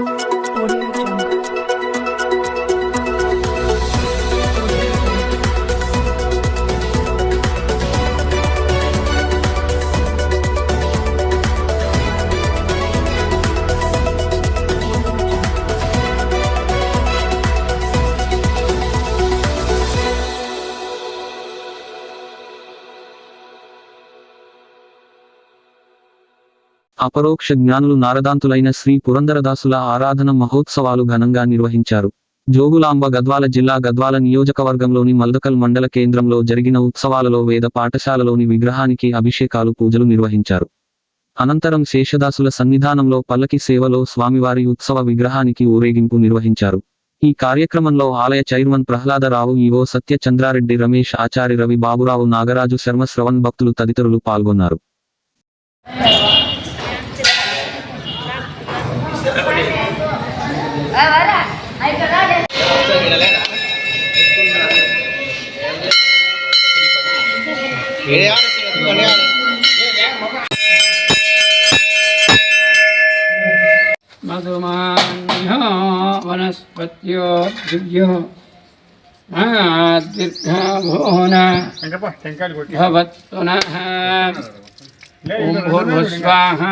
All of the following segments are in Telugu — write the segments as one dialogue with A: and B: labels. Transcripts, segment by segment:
A: Thank you.
B: అపరోక్ష జ్ఞానులు నారదాంతులైన శ్రీ పురంధరదాసుల ఆరాధన మహోత్సవాలు ఘనంగా నిర్వహించారు. జోగులాంబ గద్వాల జిల్లా గద్వాల నియోజకవర్గంలోని మల్దకల్ మండల కేంద్రంలో జరిగిన ఉత్సవాలలో వేద పాఠశాలలోని విగ్రహానికి అభిషేకాలు పూజలు నిర్వహించారు. అనంతరం శేషదాసుల సన్నిధానంలో పల్లకి సేవలో స్వామివారి ఉత్సవ విగ్రహానికి ఊరేగింపు నిర్వహించారు. ఈ కార్యక్రమంలో ఆలయ చైర్మన్ ప్రహ్లాదరావు ఈవో సత్యచంద్రారెడ్డి రమేష్ ఆచార్య రవి బాబురావు నాగరాజు శర్మ శ్రవణ్ భక్తులు తదితరులు పాల్గొన్నారు.
C: मधुमान्यो वनस्पत्यो दिव्यो दीर्घभुवन भवत्पुनः ॐ भूर्भुस्वाहा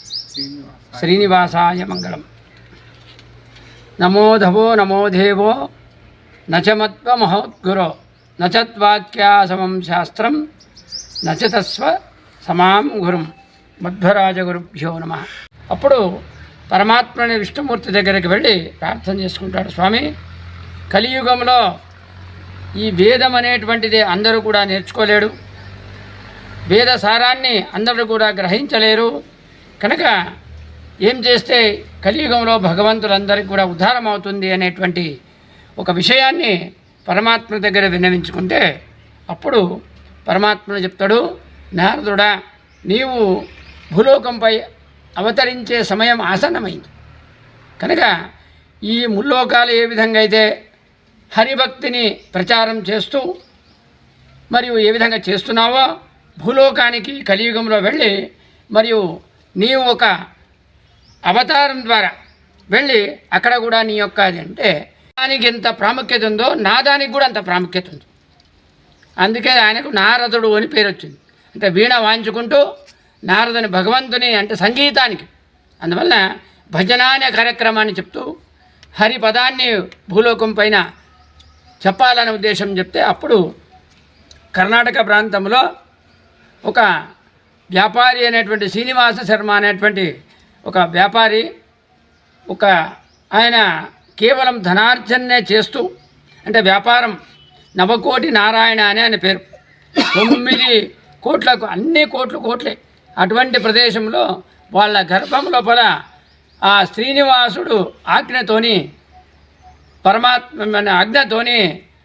C: శ్రీనివాసాయ మంగళం నమోధవో నమోదేవో నమో నచత్వాక్యాసమం శాస్త్రం నచతస్వ సమాం గురుం మధ్వరాజగురుభ్యో నమ అప్పుడు పరమాత్మని విష్ణుమూర్తి దగ్గరికి వెళ్ళి ప్రార్థన చేసుకుంటాడు స్వామి. కలియుగంలో ఈ వేదం అనేటువంటిది అందరూ కూడా నేర్చుకోలేడు. వేద సారాన్ని అందరూ కూడా గ్రహించలేరు. కనుక ఏం చేస్తే కలియుగంలో భగవంతులందరికీ కూడా ఉద్ధారం అవుతుంది అనేటువంటి ఒక విషయాన్ని పరమాత్మ దగ్గర విన్నవించుకుంటే అప్పుడు పరమాత్మను చెప్తాడు నారదుడా నీవు భూలోకంపై అవతరించే సమయం ఆసన్నమైంది. కనుక ఈ ముల్లోకాలు ఏ విధంగా అయితే హరిభక్తిని ప్రచారం చేస్తూ మరియు ఏ విధంగా చేస్తున్నావో భూలోకానికి కలియుగంలో వెళ్ళి మరియు నీవు ఒక అవతారం ద్వారా వెళ్ళి అక్కడ కూడా నీ యొక్క అది అంటే దానికి ఎంత ప్రాముఖ్యత ఉందో నాదానికి కూడా అంత ప్రాముఖ్యత ఉంది. అందుకే ఆయనకు నారదుడు అని పేరు వచ్చింది. అంటే వీణ వాయించుకుంటూ నారదుని భగవంతుని అంటే సంగీతానికి. అందువల్ల భజన అనే కార్యక్రమాన్ని చెప్తూ హరి పదాన్ని భూలోకం పైన చెప్పాలనే ఉద్దేశం చెప్తే అప్పుడు కర్ణాటక ప్రాంతంలో ఒక వ్యాపారి అనేటువంటి శ్రీనివాస శర్మ అనేటువంటి ఒక వ్యాపారి ఒక ఆయన కేవలం ధనార్జనే చేస్తూ అంటే వ్యాపారం నవకోటి నారాయణ అని ఆయన పేరు. తొమ్మిది కోట్లకు అన్ని కోట్లు కోట్లే. అటువంటి ప్రదేశంలో వాళ్ళ గర్భం లోపల ఆ శ్రీనివాసుడు ఆజ్ఞతోని పరమాత్మ ఆజ్ఞతోని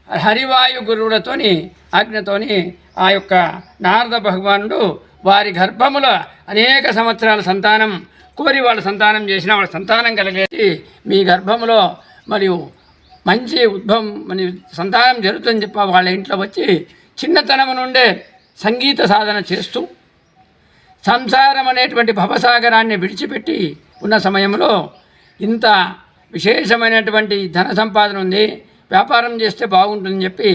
C: హరివాయు గురువులతోని ఆజ్ఞతోని ఆ యొక్క నారద భగవానుడు వారి గర్భములో అనేక సంవత్సరాల సంతానం కోరి వాళ్ళ సంతానం చేసిన వాళ్ళ సంతానం కలిగేసి మీ గర్భములో మరియు మంచి ఉద్భవం మన సంతానం జరుగుతుందని చెప్ప వాళ్ళ ఇంట్లో వచ్చి చిన్నతనము నుండే సంగీత సాధన చేస్తూ సంసారం అనేటువంటి భవసాగరాన్ని విడిచిపెట్టి ఉన్న సమయంలో ఇంత విశేషమైనటువంటి ధన సంపాదన ఉంది వ్యాపారం చేస్తే బాగుంటుందని చెప్పి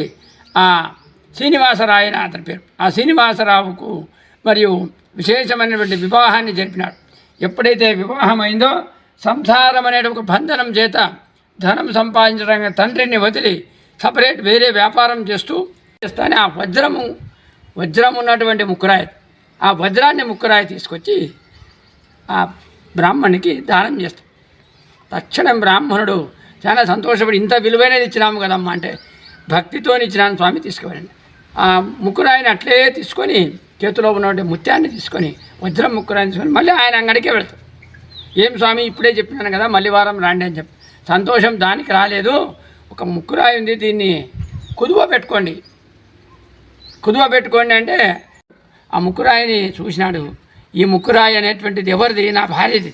C: ఆ శ్రీనివాసరాయన అతని పేరు. ఆ శ్రీనివాసరావుకు మరియు విశేషమైనటువంటి వివాహాన్ని జరిపినాడు. ఎప్పుడైతే వివాహం అయిందో సంసారం అనే ఒక బంధనం చేత ధనం సంపాదించడానికి తండ్రిని వదిలి సపరేట్ వేరే వ్యాపారం చేస్తూ చేస్తానే ఆ వజ్రము వజ్రం ఉన్నటువంటి ముక్కురాయి ఆ వజ్రాన్ని ముక్కురాయి తీసుకొచ్చి ఆ బ్రాహ్మణునికి దానం చేస్తాం తక్షణం బ్రాహ్మణుడు చాలా సంతోషపడి ఇంత విలువైనది ఇచ్చినాము కదమ్మా అంటే భక్తితో ఇచ్చినాను స్వామి తీసుకువెళ్ళండి. ఆ ముక్కురాయిని అట్లే తీసుకొని చేతిలో ఉన్నటువంటి ముత్యాన్ని తీసుకొని వజ్రం ముక్కురాయిని తీసుకొని మళ్ళీ ఆయన అంగడికే వెళ్తాడు ఏం స్వామి ఇప్పుడే చెప్పినాను కదా మళ్ళీ వారం రాండి అని చెప్పి. సంతోషం దానికి రాలేదు. ఒక ముక్కురాయి ఉంది దీన్ని కుదువ పెట్టుకోండి. కుదువ పెట్టుకోండి అంటే ఆ ముక్కురాయిని చూసినాడు. ఈ ముక్కురాయి అనేటువంటిది ఎవరిది? నా భార్యది.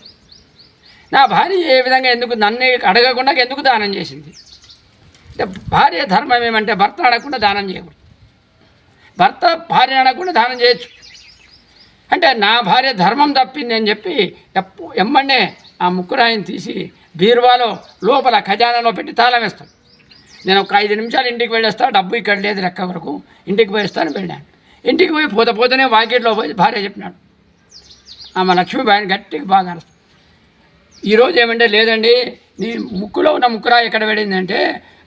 C: నా భార్య ఏ విధంగా ఎందుకు నన్ను అడగకుండా ఎందుకు దానం చేసింది? అంటే భార్య ధర్మం ఏమంటే భర్త అడగకుండా దానం చేయకూడదు. భర్త భార్య అనకుండా దానం చేయొచ్చు. అంటే నా భార్య ధర్మం తప్పింది అని చెప్పి ఎప్పు ఎమ్మండే ఆ ముక్కురాయిని తీసి బీరువాలో లోపల ఖజానాలో పెట్టి తాళం వేస్తాను నేను ఒక ఐదు నిమిషాలు ఇంటికి వెళ్ళేస్తా డబ్బు ఇక్కడ లేదు లెక్క వరకు. ఇంటికి పోయిస్తాను వెళ్ళాను. ఇంటికి పోయి పోత పోతేనే వాకిట్లో పోయి భార్య చెప్పినాడు. ఆమె లక్ష్మీబాయిని గట్టిగా బాగా అరుస్తుంది ఈరోజు ఏమంటే లేదండి నీ ముక్కులో ఉన్న ముక్కురాయి ఎక్కడ పడిందంటే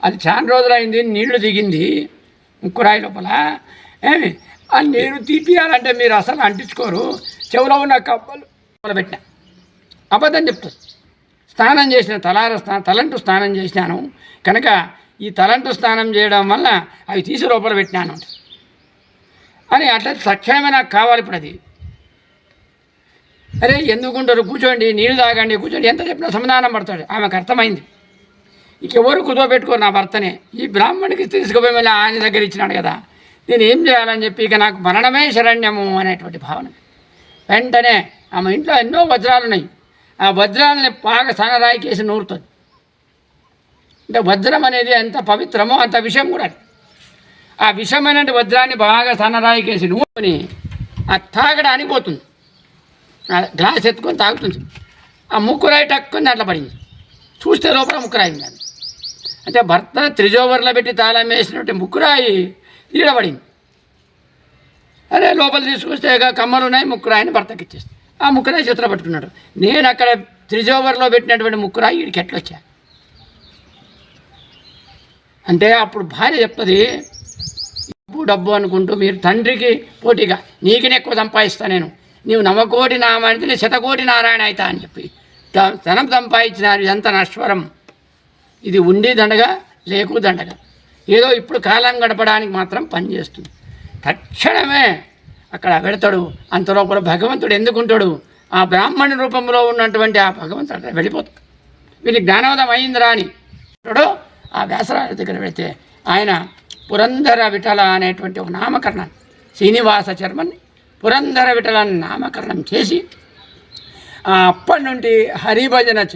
C: అది చాలా రోజులైంది నీళ్ళు దిగింది. ముక్కురాయి లోపల ఏమి? ఆ నీరు తీపియాలంటే మీరు అసలు అంటించుకోరు. చెవులో ఉన్న కప్పలు మొదలుపెట్టిన. అబద్ధం చెప్తుంది స్నానం చేసిన తలార స్నా తలంటు స్నానం చేసినాను. కనుక ఈ తలంటు స్నానం చేయడం వల్ల అవి తీసి లోపల పెట్టినాను అని అట్లా తక్షణమే నాకు కావాలి ఇప్పుడు అది. అరే ఎందుకుంటారు? కూర్చోండి నీళ్ళు తాగండి కూర్చోండి. ఎంత చెప్పినా సమాధానం పడతాడు. ఆమెకు అర్థమైంది. ఇక ఎవరు పెట్టుకోరు నా భర్తనే. ఈ బ్రాహ్మణికి తీసుకుపోయి మళ్ళీ ఆయన దగ్గర ఇచ్చినాడు కదా. నేను ఏం చేయాలని చెప్పి ఇక నాకు మరణమే శరణ్యము అనేటువంటి భావన. వెంటనే ఆమె ఇంట్లో ఎన్నో వజ్రాలు ఉన్నాయి ఆ వజ్రాలని బాగా సనరాయికేసి నూరుతుంది. అంటే వజ్రం అనేది ఎంత పవిత్రమో అంత విషయం కూడా ఆ విషమైన వజ్రాన్ని బాగా సన్నరాయికేసి నూరుకొని ఆ తాగడానికి పోతుంది. ఆ గ్లాస్ ఎత్తుకొని తాగుతుంది. ఆ ముక్కురాయి టక్కుని అట్లా పడింది. చూస్తే లోపల ముక్కురాయింది అంటే భర్త త్రిజోవర్లో పెట్టి తాళం వేసినటువంటి ముక్కురాయి ఈడబడింది అరే లోపల తీసుకొస్తే కమ్మలు ఉన్నాయి ముక్కురాయిని భర్తకి ఇచ్చేస్తుంది ఆ ముక్కురాయి చేతిలో పట్టుకున్నాడు. నేను అక్కడ త్రిజోవర్లో పెట్టినటువంటి ముక్కురాయి వీడికి ఎట్లొచ్చా? అంటే అప్పుడు భార్య చెప్తుంది డబ్బు డబ్బు అనుకుంటూ మీరు తండ్రికి పోటీగా నీకునే ఎక్కువ సంపాదిస్తా నేను. నీవు నవకోటి నామానికి నేను శతకోటి నారాయణ అవుతా అని చెప్పి. ధనం సంపాదించిన ఎంత నశ్వరం. ఇది ఉండి దండగా లేకు దండగా. ఏదో ఇప్పుడు కాలం గడపడానికి మాత్రం పనిచేస్తుంది తక్షణమే అక్కడ పెడతాడు అంతలోపల భగవంతుడు ఎందుకుంటాడు? ఆ బ్రాహ్మణ రూపంలో ఉన్నటువంటి ఆ భగవంతుడు అక్కడ వెళ్ళిపోతాడు. వీరికి జ్ఞానోదయం అయిందిరా అని ఆ వ్యాసరాజు దగ్గర పెడితే ఆయన పురంధర విఠల అనేటువంటి ఒక నామకరణాన్ని శ్రీనివాస చర్మని పురంధర విఠల నామకరణం చేసి ఆ అప్పటి నుండి హరిభజన